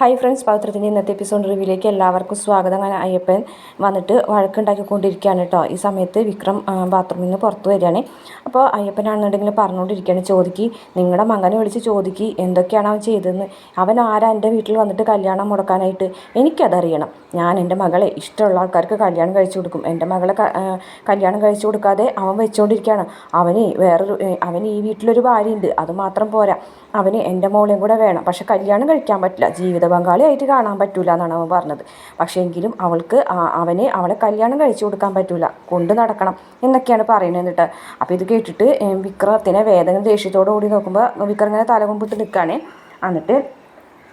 Hi friends പവിത്രത്തിന്റെ ഇന്നത്തെ episode റിവ്യൂലേക്ക് എല്ലാവർക്കും സ്വാഗതം. ഞാൻ അയ്യപ്പൻ വന്നിട്ട് വഴക്കുണ്ടാക്കിക്കൊണ്ടിരിക്കുകയാണ് കേട്ടോ ഈ സമയത്ത് വിക്രം ബാത്റൂമിൽ നിന്ന് പുറത്ത് വരികയാണ്. അപ്പോൾ അയ്യപ്പനാണെന്നുണ്ടെങ്കിൽ പറഞ്ഞുകൊണ്ടിരിക്കുകയാണ് ചോദിക്ക് നിങ്ങളുടെ മകനെ വിളിച്ച് ചോദിക്ക് എന്തൊക്കെയാണ് അവൻ ചെയ്തതെന്ന്? അവൻ ആരാ? എന്റെ വീട്ടിൽ വന്നിട്ട് കല്യാണം മുടക്കാനായിട്ട്? എനിക്കതറിയണം. ഞാൻ എന്റെ മകളെ ഇഷ്ടമുള്ള ആൾക്കാർക്ക് കല്യാണം കഴിച്ചു കൊടുക്കും. എന്റെ മകളെ കല്യാണം കഴിച്ചു കൊടുക്കാതെ അവൻ വെച്ചുകൊണ്ടിരിക്കുകയാണ് അവന് വേറൊരു അവന് ഈ വീട്ടിലൊരു ഭാര്യയുണ്ട്. അതുമാത്രം പോരാ. അവന് എന്റെ മോളെയും കൂടെ വേണം. പക്ഷെ കല്യാണം കഴിക്കാൻ പറ്റില്ല. ജീവിത പങ്കാളിയായിട്ട് കാണാൻ പറ്റൂല എന്നാണ് അവൻ പറഞ്ഞത്. പക്ഷേ എങ്കിലും അവൾക്ക് അവനെ അവളെ കല്യാണം കഴിച്ചു കൊടുക്കാൻ പറ്റൂല. കൊണ്ടു നടക്കണം എന്നൊക്കെയാണ് പറയുന്നത് അപ്പോൾ ഇത് കേട്ടിട്ട് വിക്രത്തിനെ വേദന ദേഷ്യത്തോടു കൂടി നോക്കുമ്പോൾ വിക്രം ഇങ്ങനെ തല കൊമ്പിട്ട് നിൽക്കുകയാണ് എന്നിട്ട്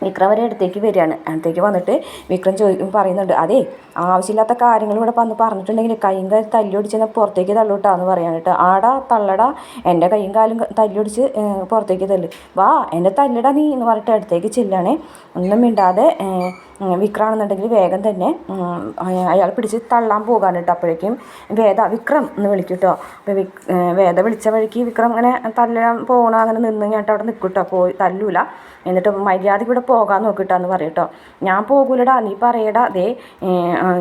വിക്രം വരെ അടുത്തേക്ക് വരികയാണ്. അടുത്തേക്ക് വന്നിട്ട് വിക്രം ചോദിക്കും പറയുന്നുണ്ട് അതെ ആവശ്യമില്ലാത്ത കാര്യങ്ങൾ ഇവിടെ വന്ന് പറഞ്ഞിട്ടുണ്ടെങ്കിൽ കൈയും കാലും തല്ലിയൊടിച്ച് പുറത്തേക്ക് തള്ളൂട്ടാന്ന് പറയാൻ കേട്ടോ. ആടാ തള്ളടാ എന്റെ കൈയും കാലും തല്ലിയൊടിച്ച് ഏഹ്, പുറത്തേക്ക് തല്ല് വാ എന്റെ തല്ലടാ നീ എന്ന് പറഞ്ഞിട്ട് അടുത്തേക്ക് ചെല്ലാണ്. ഒന്നും മിണ്ടാതെ വിക്രമാണെന്നുണ്ടെങ്കിൽ വേഗം തന്നെ അയാൾ പിടിച്ച് തള്ളാൻ പോകാൻ കേട്ടോ അപ്പോഴേക്കും. വേദ വിക്രം എന്ന് വിളിക്കും കേട്ടോ അപ്പോൾ വിക് വേദ വിളിച്ച വഴിക്ക് വിക്രം അങ്ങനെ തല്ലാൻ പോകണം അങ്ങനെ നിന്ന് കേട്ടോ അവിടെ നിൽക്കും കേട്ടോ പോയി തല്ലൂല. എന്നിട്ട് മര്യാദയ്ക്ക് ഇവിടെ പോകാൻ നോക്കിട്ടാന്ന് പറയും കേട്ടോ ഞാൻ പോകൂലടാ നീ പറയടാ. ദേ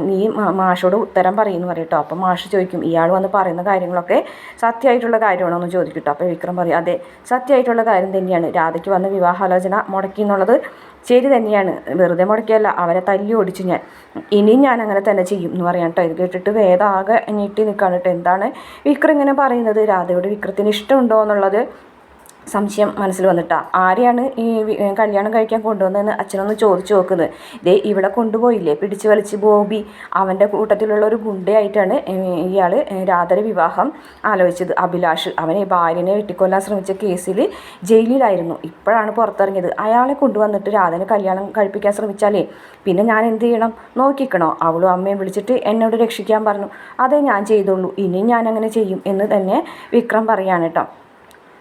നീ മാഷോട് ഉത്തരം പറയുമെന്ന് പറയും കേട്ടോ അപ്പോൾ മാഷ് ചോദിക്കും ഇയാൾ വന്ന് പറയുന്ന കാര്യങ്ങളൊക്കെ സത്യമായിട്ടുള്ള കാര്യമാണോ എന്ന് ചോദിക്കും കേട്ടോ അപ്പോൾ വിക്രം പറയും അതെ സത്യമായിട്ടുള്ള കാര്യം തന്നെയാണ്. രാധയ്ക്ക് വന്ന വിവാഹാലോചന മുടക്കി എന്നുള്ളത് ശരി തന്നെയാണ്. വെറുതെ മുടക്കിയല്ല. അവരെ തല്ലി ഓടിച്ചു ഞാൻ. ഇനിയും ഞാൻ അങ്ങനെ തന്നെ ചെയ്യും എന്ന് പറയാം കേട്ടോ. ഇത് കേട്ടിട്ട് വേദ ആകെ ഞെട്ടി നിൽക്കുകയാണ് കേട്ടോ. എന്താണ് വിക്രം ഇങ്ങനെ പറയുന്നത്? രാധയോട് വിക്രത്തിന് ഇഷ്ടമുണ്ടോ എന്നുള്ളത് സംശയം മനസ്സിൽ വന്നിട്ടാ. ആരെയാണ് ഈ കല്യാണം കഴിക്കാൻ കൊണ്ടുവന്നതെന്ന് അച്ഛനൊന്ന് ചോദിച്ചു നോക്കുന്നത്. ദേ ഇവിടെ കൊണ്ടുപോയില്ലേ? പിടിച്ചു വലിച്ച് ബോബി. അവന്റെ കൂട്ടത്തിലുള്ള ഒരു ഗുണ്ടയായിട്ടാണ് ഇയാൾ രാധര വിവാഹം ആലോചിച്ചത്. അഭിലാഷ് അവനെ ഭാര്യനെ വെട്ടിക്കൊല്ലാൻ ശ്രമിച്ച കേസിൽ ജയിലിലായിരുന്നു. ഇപ്പോഴാണ് പുറത്തിറങ്ങിയത്. അയാളെ കൊണ്ടുവന്നിട്ട് രാധനെ കല്യാണം കഴിപ്പിക്കാൻ ശ്രമിച്ചാലേ? പിന്നെ ഞാൻ എന്ത് ചെയ്യണം? നോക്കിക്കണോ? അവളും അമ്മയും വിളിച്ചിട്ട് എന്നോട് രക്ഷിക്കാൻ പറഞ്ഞു. അതേ ഞാൻ ചെയ്തോളൂ. ഇനിയും ഞാൻ അങ്ങനെ ചെയ്യും എന്ന് തന്നെ വിക്രം പറയാണ് കേട്ടോ.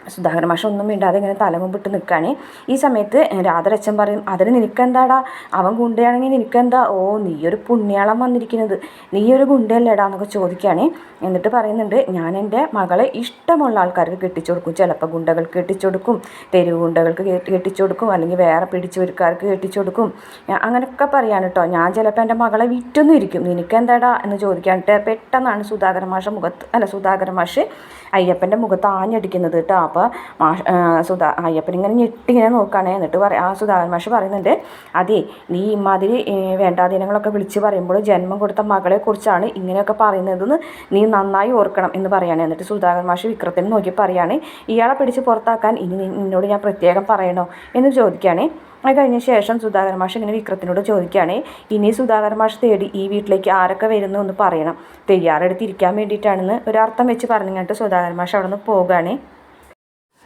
സുധാകരൻ മാഷ ഒന്നും മിണ്ടാതെ ഇങ്ങനെ തലമുമ്പിട്ട് നിൽക്കുകയാണ് ഈ സമയത്ത് രാധരച്ചൻ പറയും അതിന് നിനക്കെന്താടാ? അവൻ ഗുണ്ടയാണെങ്കിൽ നിനക്കെന്താ? ഓ നീയൊരു പുണ്യാളം വന്നിരിക്കുന്നത്. നീയൊരു ഗുണ്ടയല്ലേടാ? എന്നൊക്കെ ചോദിക്കുകയാണ് എന്നിട്ട് പറയുന്നുണ്ട് ഞാൻ എന്റെ മകളെ ഇഷ്ടമുള്ള ആൾക്കാർക്ക് കെട്ടിച്ചു കൊടുക്കും ചിലപ്പോൾ ഗുണ്ടകൾക്ക് കെട്ടിച്ചു കൊടുക്കും തെരുവ് ഗുണ്ടകൾക്ക് കെട്ടി- കെട്ടിച്ചു കൊടുക്കും അല്ലെങ്കിൽ വേറെ പിടിച്ചുവരുക്കാർക്ക് കെട്ടിച്ചു കൊടുക്കും അങ്ങനെയൊക്കെ പറയാണ് കേട്ടോ ഞാൻ ചിലപ്പോൾ എന്റെ മകളെ വിറ്റൊന്നും ഇരിക്കും. നിനക്കെന്താടാ? എന്ന് ചോദിക്കാനിട്ട് പെട്ടെന്നാണ് സുധാകരൻ മാഷ മുഖത്ത് അല്ല സുധാകരൻ മാഷ് അയ്യപ്പന്റെ മുഖത്ത് ആഞ്ഞടിക്കുന്നത് കേട്ടോ അപ്പോൾ മാഷ് സുധാ അയ്യപ്പൻ ഇങ്ങനെ ഞെട്ടിങ്ങനെ നോക്കുകയാണ് എന്നിട്ട് പറയാം ആ സുധാകരൻ മാഷ് പറയുന്നുണ്ട് അതെ നീ ഇമാതിരി വേണ്ടാധീനങ്ങളൊക്കെ വിളിച്ച് പറയുമ്പോൾ ജന്മം കൊടുത്ത മകളെ കുറിച്ചാണ് ഇങ്ങനെയൊക്കെ പറയുന്നതെന്ന് നീ നന്നായി ഓർക്കണം എന്ന് പറയാണ്. എന്നിട്ട് സുധാകരൻ മാഷ് വിക്രത്തിനെ നോക്കി പറയാണ് ഇയാളെ പിടിച്ച് പുറത്താക്കാൻ ഇനി നിന്നോട് ഞാൻ പ്രത്യേകം പറയണോ? എന്ന് ചോദിക്കുകയാണ് അത് കഴിഞ്ഞ ശേഷം സുധാകരൻ മാഷ് ഇങ്ങനെ വിക്രത്തിനോട് ചോദിക്കുകയാണ് ഇനി സുധാകരൻ മാഷ് തേടി ഈ വീട്ടിലേക്ക് ആരൊക്കെ വരുന്നു എന്ന് പറയണം. തയ്യാറെടുത്തിരിക്കാൻ വേണ്ടിയിട്ടാണെന്ന് ഒരർത്ഥം വെച്ച് പറഞ്ഞു പറഞ്ഞിട്ട് സുധാകരൻ മാഷ് അവിടെ നിന്ന് പോകുകയാണ്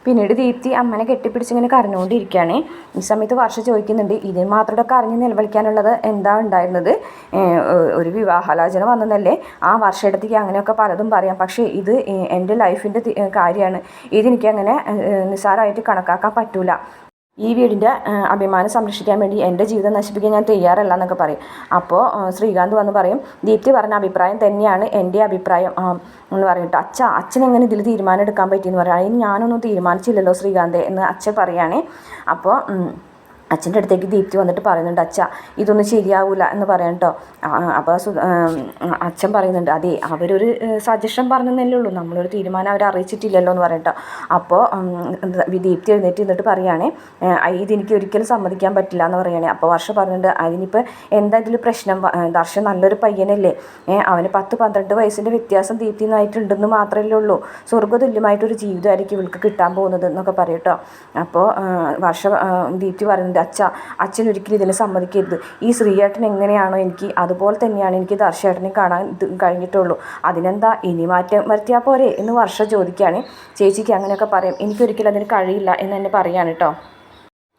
പിന്നീട് ദീപ്തി അമ്മനെ കെട്ടിപ്പിടിച്ചിങ്ങനെ കരഞ്ഞുകൊണ്ടിരിക്കുകയാണ്. ഈ സമയത്ത് വർഷ ചോദിക്കുന്നുണ്ട് ഇതിന് മാത്രം കരഞ്ഞ് നിലവിളിക്കാനുള്ളത് എന്താ ഉണ്ടായിരുന്നത്? ഒരു വിവാഹാലോചന വന്നതല്ലേ? ആ വർഷയിടത്തേക്ക് അങ്ങനെയൊക്കെ പലതും പറയാം. പക്ഷേ ഇത് എന്റെ ലൈഫിന്റെ കാര്യമാണ്. ഇതെനിക്ക് അങ്ങനെ ഏഹ് നിസ്സാരമായിട്ട് കണക്കാക്കാൻ പറ്റൂല. ഈ വീടിന്റെ അഭിമാനം സംരക്ഷിക്കാൻ വേണ്ടി എന്റെ ജീവിതം നശിപ്പിക്കാൻ ഞാൻ തയ്യാറല്ല എന്നൊക്കെ പറയും. അപ്പോൾ ശ്രീകാന്ത് വന്ന് പറയും ദീപ്തി പറഞ്ഞ അഭിപ്രായം തന്നെയാണ് എന്റെ അഭിപ്രായം. എന്ന് പറയും. കേട്ടോ അച്ഛ അച്ഛൻ എങ്ങനെ ഇതിൽ തീരുമാനം എടുക്കാൻ പറ്റിയെന്ന് പറയാം. അതിന് ഞാനൊന്നും തീരുമാനിച്ചില്ലല്ലോ ശ്രീകാന്ത് എന്ന് അച്ഛൻ പറയുകയാണ് അപ്പോൾ അച്ഛന്റെ അടുത്തേക്ക് ദീപ്തി വന്നിട്ട് പറയുന്നുണ്ട് അച്ഛ ഇതൊന്നും ശരിയാവില്ല എന്ന് പറയാം കേട്ടോ അപ്പോൾ അച്ഛൻ പറയുന്നുണ്ട് അതെ അവരൊരു സജഷൻ പറഞ്ഞെന്നല്ലേ ഉള്ളൂ. നമ്മളൊരു തീരുമാനം അവർ അറിയിച്ചിട്ടില്ലല്ലോ എന്ന് പറയട്ടോ. അപ്പോൾ ദീപ്തി എഴുന്നേറ്റ് എന്നിട്ട് പറയുകയാണേ ഇതെനിക്ക് ഒരിക്കലും സമ്മതിക്കാൻ പറ്റില്ല എന്ന് പറയുകയാണേ അപ്പോൾ വർഷം പറഞ്ഞിട്ടുണ്ട് അതിനിപ്പോൾ എന്താ ഇതിൽ പ്രശ്നം? ദർശൻ നല്ലൊരു പയ്യനല്ലേ. അവന് പത്ത് പന്ത്രണ്ട് വയസ്സിന്റെ വ്യത്യാസം ദീപ്തി ദീപ്തിന്നായിട്ടുണ്ടെന്ന് മാത്രമല്ലേ ഉള്ളൂ. സ്വർഗതുല്യമായിട്ടൊരു ജീവിതമായിരിക്കും ഇവൾക്ക് കിട്ടാൻ പോകുന്നത് എന്നൊക്കെ പറയട്ടോ അപ്പോൾ വർഷ ദീപ്തി പറയുന്നുണ്ട് അച്ഛ അച്ഛൻ ഒരിക്കലും ഇതിന് സമ്മതിക്കരുത്. ഈ ശ്രീയേട്ടൻ എങ്ങനെയാണോ എനിക്ക് അതുപോലെ തന്നെയാണ് എനിക്ക് ദർശേട്ടനെ കാണാൻ കഴിഞ്ഞിട്ടുള്ളൂ. അതിനെന്താ ഇനി മാറ്റം വരുത്തിയാൽ പോരെ എന്ന് വർഷ ചോദിക്കുകയാണ്. ചേച്ചിക്ക് അങ്ങനെയൊക്കെ പറയും. എനിക്കൊരിക്കലും അതിന് കഴിയില്ല എന്ന് തന്നെ പറയാണ് കേട്ടോ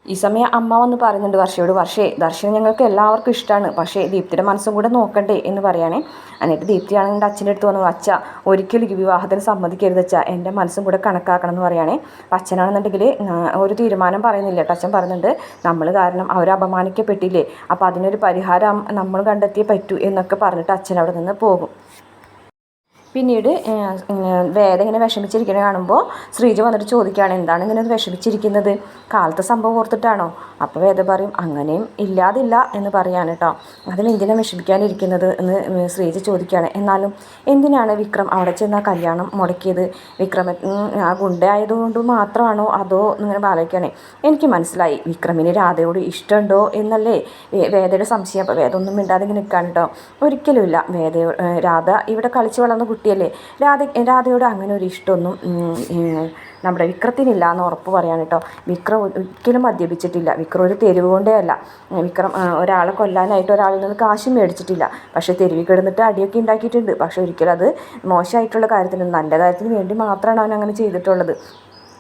ഈ സമയം അമ്മ വന്ന് പറയുന്നുണ്ട് വർഷയോട് വർഷേ ദർശനം ഞങ്ങൾക്ക് എല്ലാവർക്കും ഇഷ്ടമാണ് പക്ഷേ ദീപ്തിയുടെ മനസ്സും കൂടെ നോക്കണ്ടേ? എന്ന് പറയുകയാണേ എന്നിട്ട് ദീപ്തിയാണെങ്കിൽ അച്ഛന്റെ അടുത്ത് വന്നു. അച്ഛ ഒരിക്കലും വിവാഹത്തിന് സമ്മതിക്കരുത് അച്ഛ. എന്റെ മനസ്സും കൂടെ കണക്കാക്കണം എന്ന് പറയുകയാണേ അച്ഛനാണെന്നുണ്ടെങ്കിൽ ഒരു തീരുമാനം പറയുന്നില്ല അച്ഛൻ പറയുന്നുണ്ട് നമ്മൾ കാരണം അവർ അപമാനിക്കപ്പെട്ടില്ലേ? അപ്പോൾ അതിനൊരു പരിഹാരം നമ്മൾ കണ്ടെത്തിയേ പറ്റൂ എന്നൊക്കെ പറഞ്ഞിട്ട് അച്ഛൻ അവിടെ നിന്ന് പോകും. പിന്നീട് വേദ ഇങ്ങനെ വിഷമിച്ചിരിക്കുന്നത് കാണുമ്പോൾ ശ്രീജ വന്നിട്ട് ചോദിക്കുകയാണ് എന്താണ് ഇങ്ങനെ വിഷമിച്ചിരിക്കുന്നത്? കാലത്തെ സംഭവം ഓർത്തിട്ടാണോ? അപ്പോൾ വേദ പറയും അങ്ങനെയും ഇല്ലാതില്ല എന്ന് പറയാൻ കേട്ടോ അതിന് എന്തിനാണ് വിഷമിക്കാനിരിക്കുന്നത്? എന്ന് ശ്രീജ ചോദിക്കുകയാണ്. എന്നാലും എന്തിനാണ് വിക്രം അവിടെ ചെന്ന് ആ കല്യാണം മുടക്കിയത്? വിക്രം ആ ഗുണ്ടയായതുകൊണ്ട് മാത്രമാണോ അതോ എന്നിങ്ങനെ ആലോചിക്കുകയാണേ. എനിക്ക് മനസ്സിലായി വിക്രമിന് രാധയോട് ഇഷ്ടമുണ്ടോ എന്നല്ലേ വേദയുടെ സംശയം. അപ്പോൾ വേദ ഒന്നും മിണ്ടാതെ ഇങ്ങനെ നിൽക്കാൻ കേട്ടോ ഒരിക്കലുമില്ല വേദ രാധ ഇവിടെ കളിച്ച് വളർന്ന കുട്ടിയല്ലേ? രാധ രാധയോട് അങ്ങനെ ഒരു ഇഷ്ടമൊന്നും നമ്മുടെ വിക്രത്തിനില്ല എന്ന് ഉറപ്പ് പറയാൻ കേട്ടോ. വിക്രം ഒരിക്കലും മദ്യപിച്ചിട്ടില്ല. വിക്രം ഒരു തെരുവ് കൊണ്ടേ അല്ല. വിക്രം ഒരാളെ കൊല്ലാനായിട്ട് ഒരാളിൽ നിന്ന് കാശ് മേടിച്ചിട്ടില്ല. പക്ഷേ തെരുവിൽ കിടന്നിട്ട് അടിയൊക്കെ ഉണ്ടാക്കിയിട്ടുണ്ട്. പക്ഷേ ഒരിക്കലും അത് മോശമായിട്ടുള്ള കാര്യത്തിന് നല്ല കാര്യത്തിന് വേണ്ടി മാത്രമാണ് അവൻ അങ്ങനെ ചെയ്തിട്ടുള്ളത്.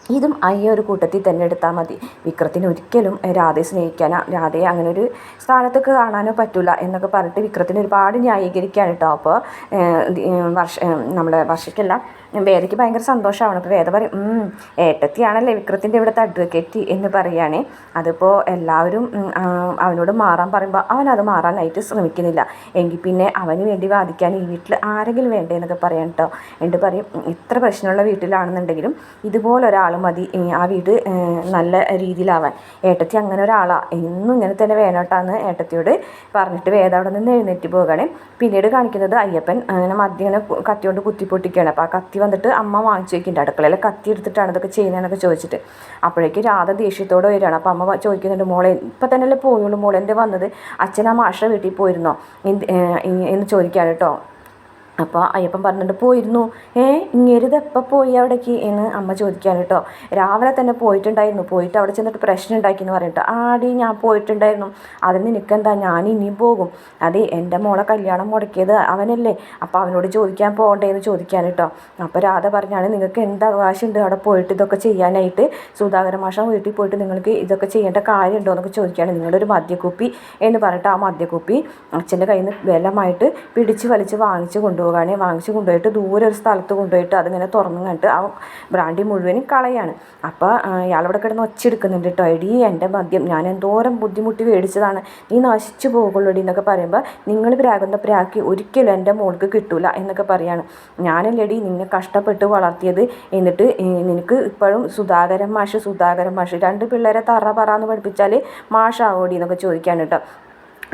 ഇതും ആ ഒരു കൂട്ടത്തിൽ തന്നെ എടുത്താൽ മതി. വിക്രത്തിന് ഒരിക്കലും രാധയെ സ്നേഹിക്കാനോ രാധയെ അങ്ങനെ ഒരു സ്ഥാനത്തൊക്കെ കാണാനോ പറ്റില്ല എന്നൊക്കെ പറഞ്ഞിട്ട് വിക്രത്തിന് ഒരുപാട് ന്യായീകരിക്കുകയാണ് കേട്ടോ. അപ്പോൾ വർഷ നമ്മുടെ വർഷയ്ക്കല്ല വേദയ്ക്ക് ഭയങ്കര സന്തോഷമാണ്. അപ്പോൾ വേദ പറയും ഏട്ടത്തിയാണല്ലേ വിക്രത്തിന്റെ ഇവിടുത്തെ അഡ്വക്കേറ്റ് എന്ന് പറയുകയാണേ. അതിപ്പോൾ എല്ലാവരും അവനോട് മാറാൻ പറയുമ്പോൾ അവൻ അത് മാറാനായിട്ട് ശ്രമിക്കുന്നില്ല. എങ്കിൽ പിന്നെ അവന് വേണ്ടി വാദിക്കാൻ ഈ വീട്ടിൽ ആരെങ്കിലും വേണ്ടേ എന്നൊക്കെ പറയാം കേട്ടോ. എന്നിട്ട് പറയും ഇത്ര പ്രശ്നമുള്ള വീട്ടിലാണെന്നുണ്ടെങ്കിലും ഇതുപോലെ ഒരാൾ മതി ആ വീട് നല്ല രീതിയിലാവാൻ. ഏട്ടത്തി അങ്ങനെ ഒരാളാണ് എന്നും ഇങ്ങനെ തന്നെ വേണോട്ടാന്ന് ഏട്ടത്തിയോട് പറഞ്ഞിട്ട് വേദ അവിടെ നിന്ന് എഴുന്നേറ്റ് പോകുകയാണ് പിന്നീട് കാണിക്കുന്നത് അയ്യപ്പൻ. അങ്ങനെ മദ്യം ഇങ്ങനെ കത്തി കൊണ്ട് കുത്തി പൊട്ടിക്കുകയാണ് അപ്പോൾ ആ കത്തി വന്നിട്ട് അമ്മ വാങ്ങിച്ചു വയ്ക്കുന്നുണ്ട് അടുക്കളയിൽ കത്തി എടുത്തിട്ടാണ് ഇതൊക്കെ ചെയ്യുന്നതെന്നൊക്കെ ചോദിച്ചിട്ട്. അപ്പോഴേക്ക് രാധ ദേഷ്യത്തോടെ വരികയാണ്. അപ്പോൾ അമ്മ ചോദിക്കുന്നുണ്ട് മോളെ ഇപ്പം തന്നെയല്ലേ പോയുള്ളൂ മോളെ എന്റെ വന്നത്? അച്ഛൻ ആ മാഷ വീട്ടിൽ പോയിരുന്നോ? എന്ന് ചോദിക്കുകയാണ് കേട്ടോ. അപ്പോൾ അയ്യപ്പൻ പറഞ്ഞിട്ട് പോയിരുന്നു. ഏ ഇങ്ങരുത് എപ്പോൾ പോയി അവിടേക്ക്? എന്ന് അമ്മ ചോദിക്കാൻ കേട്ടോ രാവിലെ തന്നെ പോയിട്ടുണ്ടായിരുന്നു. പോയിട്ട് അവിടെ ചെന്നിട്ട് പ്രശ്നം ഉണ്ടാക്കി എന്ന് പറഞ്ഞിട്ട്. ആടി ഞാൻ പോയിട്ടുണ്ടായിരുന്നു. അതിന് നിനക്കെന്താ? ഞാൻ ഇനിയും പോകും. അതെ എന്റെ മോളെ കല്യാണം മുടക്കിയത് അവനല്ലേ. അപ്പോൾ അവനോട് ചോദിക്കാൻ പോകണ്ടേ എന്ന് ചോദിക്കാൻ കേട്ടോ അപ്പോൾ രാധ പറഞ്ഞാണ് നിങ്ങൾക്ക് എന്ത് അവകാശമുണ്ട് അവിടെ പോയിട്ട് ഇതൊക്കെ ചെയ്യാനായിട്ട്? സുധാകര മാഷം വീട്ടിൽ പോയിട്ട് നിങ്ങൾക്ക് ഇതൊക്കെ ചെയ്യേണ്ട കാര്യമുണ്ടോ എന്നൊക്കെ ചോദിക്കുകയാണ് നിങ്ങളൊരു മദ്യക്കുപ്പി. എന്ന് പറഞ്ഞിട്ട് ആ മദ്യക്കുപ്പി അച്ഛന്റെ കയ്യിൽ നിന്ന് ബലമായിട്ട് പിടിച്ച് വലിച്ച് വാങ്ങിച്ച് കൊണ്ടുപോവുകയാണ് വാങ്ങിച്ച് കൊണ്ടുപോയിട്ട് ദൂരെ ഒരു സ്ഥലത്ത് കൊണ്ടുപോയിട്ട് അതിങ്ങനെ തുറന്നു കണ്ടിട്ട് ആ ബ്രാൻഡി മുഴുവനും കളയാണ്. അപ്പോൾ ഇയാളവിടെ കിടന്ന് ഒച്ചെടുക്കുന്നുണ്ട് കേട്ടോ എടി എന്റെ മദ്യം. ഞാൻ എന്തോരം ബുദ്ധിമുട്ടി മേടിച്ചതാണ്. നീ നശിച്ചു പോകുള്ളൂടി എന്നൊക്കെ പറയുമ്പോൾ നിങ്ങൾ പ്രാകുന്ന പ്രാക്കി ഒരിക്കലും എന്റെ മോൾക്ക് കിട്ടൂല എന്നൊക്കെ പറയാണ്. ഞാനല്ലേടി നിന്നെ കഷ്ടപ്പെട്ട് വളർത്തിയത്. എന്നിട്ട് നിനക്ക് ഇപ്പോഴും സുധാകരൻ മാഷ് സുധാകരൻ മാഷ്. രണ്ട് പിള്ളേരെ തറ പറ എന്ന് പഠിപ്പിച്ചാൽ മാഷാവോടി എന്നൊക്കെ ചോദിക്കാൻ കേട്ടോ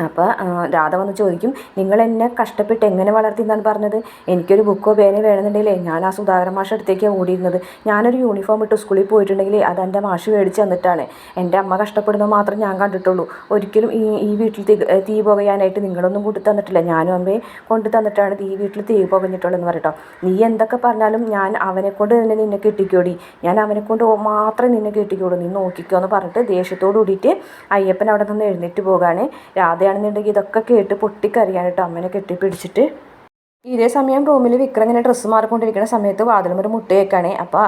അപ്പോൾ രാധ വന്ന് ചോദിക്കും നിങ്ങൾ എന്നെ കഷ്ടപ്പെട്ട് എങ്ങനെ വളർത്തി എന്നാണ് പറഞ്ഞത്? എനിക്കൊരു ബുക്കോ പേനോ വേണമെന്നുണ്ടെങ്കിലേ ഞാൻ ആ സുധാകരൻ മാഷ അടുത്തേക്കാണ് ഓടിയിരുന്നത്. ഞാനൊരു യൂണിഫോം ഇട്ട് സ്കൂളിൽ പോയിട്ടുണ്ടെങ്കിൽ അത് എന്റെ മാഷ് മേടിച്ച് തന്നിട്ടാണ്. എന്റെ അമ്മ കഷ്ടപ്പെടുന്നത് മാത്രം ഞാൻ കണ്ടിട്ടുള്ളൂ. ഒരിക്കലും ഈ ഈ വീട്ടിൽ തീ തീ പുകയാനായിട്ട് നിങ്ങളൊന്നും കൂട്ടി തന്നിട്ടില്ല. ഞാനും അമ്മയെ കൊണ്ടു തന്നിട്ടാണ് ഈ വീട്ടിൽ തീ പുകഞ്ഞിട്ടുള്ളതെന്ന് പറയട്ടോ. നീ എന്തൊക്കെ പറഞ്ഞാലും ഞാൻ അവനെ കൊണ്ട് തന്നെ നിന്നെ കെട്ടിക്കോടി. ഞാൻ അവനെ കൊണ്ട് മാത്രമേ നിന്നെ കെട്ടിക്കോളൂ. നീ നോക്കിക്കോ എന്ന് പറഞ്ഞിട്ട് ദേഷ്യത്തോടു കൂടിയിട്ട് അയ്യപ്പൻ അവിടെ നിന്ന് എഴുന്നേറ്റ് പോകാണ്. രാധയാണെന്നുണ്ടെങ്കിൽ ഇതൊക്കെ കേട്ട് പൊട്ടിക്കറിയാണ് കേട്ടോ അമ്മനെ കെട്ടിപ്പിടിച്ചിട്ട്. ഇതേ സമയം റൂമിൽ വിക്രം ഇങ്ങനെ ഡ്രസ്സ് മാറിക്കൊണ്ടിരിക്കുന്ന സമയത്ത് വാതിലുമൊരു മുട്ട മുട്ടയൊക്കെയാണ്. അപ്പോൾ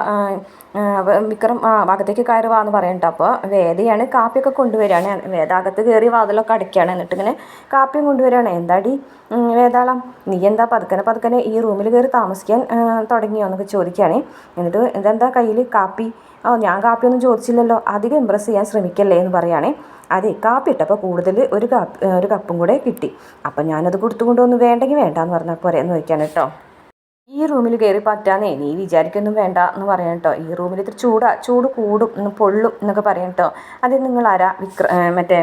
വിക്രം അകത്തേക്ക് കയറി എന്ന് പറയണ്ട അപ്പോൾ വേദയാണ് കാപ്പിയൊക്കെ കൊണ്ടുവരികയാണ്. വേദ അകത്ത് കയറി വാതിലൊക്കെ അടയ്ക്കുകയാണ്. എന്നിട്ട് ഇങ്ങനെ കാപ്പിയും കൊണ്ടുവരികയാണ്. എന്താടി വേദാളം? നീ എന്താ പതുക്കനെ പതുക്കനെ ഈ റൂമിൽ കയറി താമസിക്കാൻ തുടങ്ങിയോ എന്നൊക്കെ ചോദിക്കുകയാണ്. എന്നിട്ട് ഇതെന്താ കയ്യിൽ? കാപ്പി? ഓ ഞാൻ കാപ്പിയൊന്നും ചോദിച്ചില്ലല്ലോ. അധികം ഇമ്പ്രസ് ചെയ്യാൻ ശ്രമിക്കല്ലേ എന്ന് പറയുകയാണേ അതെ കാപ്പി ഇട്ടപ്പോൾ കൂടുതൽ ഒരു കപ്പ് ഒരു കപ്പും കൂടെ കിട്ടി. അപ്പം ഞാനത് കൊടുത്തു കൊണ്ടുവന്ന് വേണ്ടെങ്കിൽ വേണ്ടാന്ന് പറഞ്ഞാൽ പോരെ എന്ന് വയ്ക്കാൻ കേട്ടോ. ഈ റൂമിൽ കയറി പറ്റാന്നേ നീ വിചാരിക്കൊന്നും വേണ്ട എന്ന് പറയാം കേട്ടോ. ഈ റൂമിൽ ഇത്തിരി ചൂടാ ചൂട് കൂടും പൊള്ളും എന്നൊക്കെ പറയാം കേട്ടോ. അത് നിങ്ങൾ ആരാ വിക്ര മറ്റേ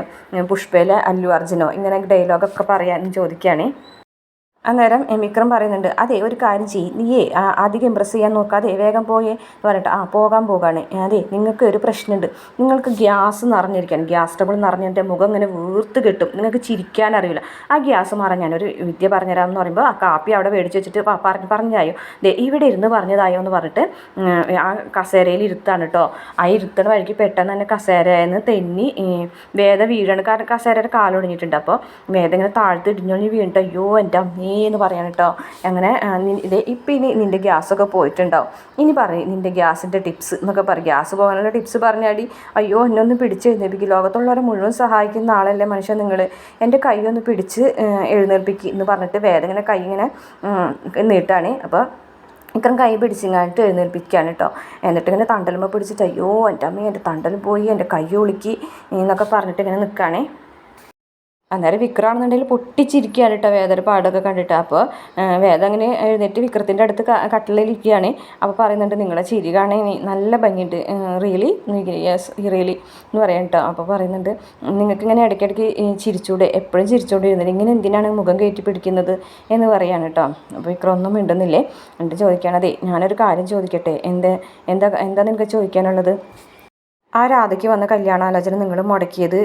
പുഷ്പയിലെ അല്ലു അർജുനോ? ഇങ്ങനെ ഡയലോഗൊക്കെ പറയാൻ ചോദിക്കുകയാണേ അന്നേരം വിക്രം പറയുന്നുണ്ട് അതെ ഒരു കാര്യം ചെയ്യ്. നീയേ അധികം ഇമ്പ്രസ് ചെയ്യാൻ നോക്കാതെ വേഗം പോയേ. എന്ന് പറഞ്ഞിട്ട് ആ പോകാൻ പോകാണ്. അതെ നിങ്ങൾക്ക് ഒരു പ്രശ്നമുണ്ട്. നിങ്ങൾക്ക് ഗ്യാസ് നിറഞ്ഞിരിക്കാൻ ഗ്യാസ് ട്രബിൾ നിറഞ്ഞതിന്റെ മുഖം ഇങ്ങനെ വീർത്ത് കിട്ടും. നിങ്ങൾക്ക് ചിരിക്കാൻ അറിയില്ല. ആ ഗ്യാസ് മാറാൻ ഞാനൊരു വിദ്യ പറഞ്ഞുതരാമെന്ന് പറയുമ്പോൾ ആ കാപ്പി അവിടെ മേടിച്ച് വെച്ചിട്ട് പറഞ്ഞ് പറഞ്ഞായോ? ദേ ഇവിടെ ഇരുന്ന് പറഞ്ഞതായോ എന്ന് പറഞ്ഞിട്ട് ആ കസേരയിൽ ഇരുത്താണ് കേട്ടോ ആ ഇരുത്തണ വഴിക്ക് പെട്ടെന്ന് തന്നെ കസേരയെന്ന് തെന്നി വേദ വീഴാണ്. കാരണം കസേരയുടെ കാലൊടിഞ്ഞിട്ടുണ്ട്. അപ്പോൾ വേദ ഇങ്ങനെ താഴ്ത്ത് ഇടിഞ്ഞൊഴി വീണിട്ട് അയ്യോ എന്റെ അമ്മേ. എന്ന് പറയാൻ കേട്ടോ അങ്ങനെ ഇപ്പം ഇനി നിന്റെ ഗ്യാസൊക്കെ പോയിട്ടുണ്ടാവും ഇനി പറയും നിന്റെ ഗ്യാസിന്റെ ടിപ്സ് എന്നൊക്കെ പറയും. ഗ്യാസ് പോകാനുള്ള ടിപ്സ് പറഞ്ഞാടി. അയ്യോ എന്നെ ഒന്ന് പിടിച്ച് എഴുന്നേൽപ്പിക്കും. ലോകത്തുള്ളവരെ മുഴുവൻ സഹായിക്കുന്ന ആളല്ലേ മനുഷ്യൻ നിങ്ങൾ എന്റെ കൈ ഒന്ന് പിടിച്ച് എഴുന്നേൽപ്പിക്കുക എന്ന് പറഞ്ഞിട്ട് വേദന ഇങ്ങനെ കൈ ഇങ്ങനെ നീട്ടാണ്. അപ്പോൾ ഇത്രയും കൈ പിടിച്ചിങ്ങായിട്ട് എഴുന്നേൽപ്പിക്കുകയാണ് കേട്ടോ എന്നിട്ട് ഇങ്ങനെ തണ്ടലുമ്പോൾ പിടിച്ചിട്ട് അയ്യോ എന്റെ അമ്മ എന്റെ തണ്ടൽ പോയി എന്റെ കൈ ഒളുക്കി എന്നൊക്കെ പറഞ്ഞിട്ട് ഇങ്ങനെ നിൽക്കുകയാണേ അന്നേരം വിക്രമാണെന്നുണ്ടെങ്കിൽ പൊട്ടിച്ചിരിക്കുകയാണ് കേട്ടോ വേദന പാടൊക്കെ കണ്ടിട്ട്. അപ്പോൾ വേദ അങ്ങനെ എഴുന്നേറ്റ് വിക്രത്തിന്റെ അടുത്ത് കട്ടിലിരിക്കുകയാണ്. അപ്പോൾ പറയുന്നുണ്ട് നിങ്ങളെ ചിരി കാണാൻ നല്ല ഭംഗിയുണ്ട്. റിയലി? Yes really? എന്ന് പറയാം കേട്ടോ അപ്പോൾ പറയുന്നുണ്ട് നിങ്ങൾക്ക് ഇങ്ങനെ ഇടയ്ക്കിടയ്ക്ക് ചിരിച്ചൂടെ? എപ്പോഴും ചിരിച്ചുകൊണ്ട് ഇരുന്നില്ല ഇങ്ങനെ എന്തിനാണ് മുഖം കയറ്റി പിടിക്കുന്നത്? എന്ന് പറയാണ് കേട്ടോ അപ്പോൾ വിക്രം ഒന്നും മിണ്ടുന്നില്ലേ? എന്നിട്ട് ചോദിക്കുകയാണ് അതെ ഞാനൊരു കാര്യം ചോദിക്കട്ടെ? എന്താ എന്താ എന്താ നിനക്ക് ചോദിക്കാനുള്ളത്? ആ രാധയ്ക്ക് വന്ന കല്യാണാലോചന നിങ്ങൾ മുടക്കിയത്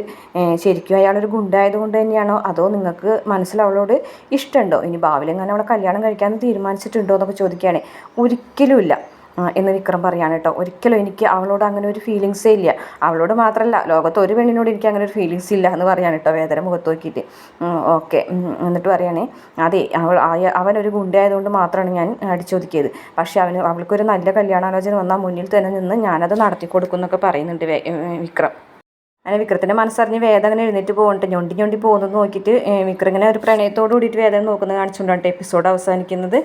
ശരിക്കും അയാളൊരു ഗുണ്ടായതുകൊണ്ട് തന്നെയാണോ? അതോ നിങ്ങൾക്ക് മനസ്സിലവളോട് ഇഷ്ടമുണ്ടോ? ഇനി ഭാവിയിൽ എങ്ങനെ അവളെ കല്യാണം കഴിക്കാമെന്ന് തീരുമാനിച്ചിട്ടുണ്ടോ എന്നൊക്കെ ചോദിക്കുകയാണ്. ഒരിക്കലുമില്ല എന്ന് വിക്രം പറയാണ് കേട്ടോ. ഒരിക്കലും എനിക്ക് അവളോട് അങ്ങനെ ഒരു ഫീലിങ്സേ ഇല്ല. അവളോട് മാത്രമല്ല ലോകത്ത് ഒരു പെണ്ണിനോട് എനിക്ക് അങ്ങനെ ഒരു ഫീലിങ്സ് ഇല്ല എന്ന് പറയാണ് കേട്ടോ വേദന മുഖത്ത് നോക്കിയിട്ട്. ഓക്കെ. എന്നിട്ട് പറയുകയാണേ അതെ അവൾ അവൻ ഒരു ഗുണ്ടയായതുകൊണ്ട് മാത്രമാണ് ഞാൻ അടിച്ചൊതുക്കിയത്. പക്ഷേ അവന് അവൾക്കൊരു നല്ല കല്യാണാലോചന വന്നാൽ മുന്നിൽ തന്നെ നിന്ന് ഞാനത് നടത്തി കൊടുക്കുമെന്നൊക്കെ പറയുന്നുണ്ട് വിക്രം. അങ്ങനെ വിക്രത്തിന്റെ മനസ്സറിഞ്ഞ് വേദം അങ്ങനെ എഴുന്നേറ്റ് പോകുന്നുണ്ട് ഞൊണ്ടി ഞൊണ്ടി പോകുന്നത് നോക്കിയിട്ട് വിക്രം ഇങ്ങനെ ഒരു പ്രണയത്തോട് കൂടിയിട്ട് വേദന നോക്കുന്നത് കാണിച്ചുകൊണ്ടാണ് എപ്പിസോഡ് അവസാനിക്കുന്നത്.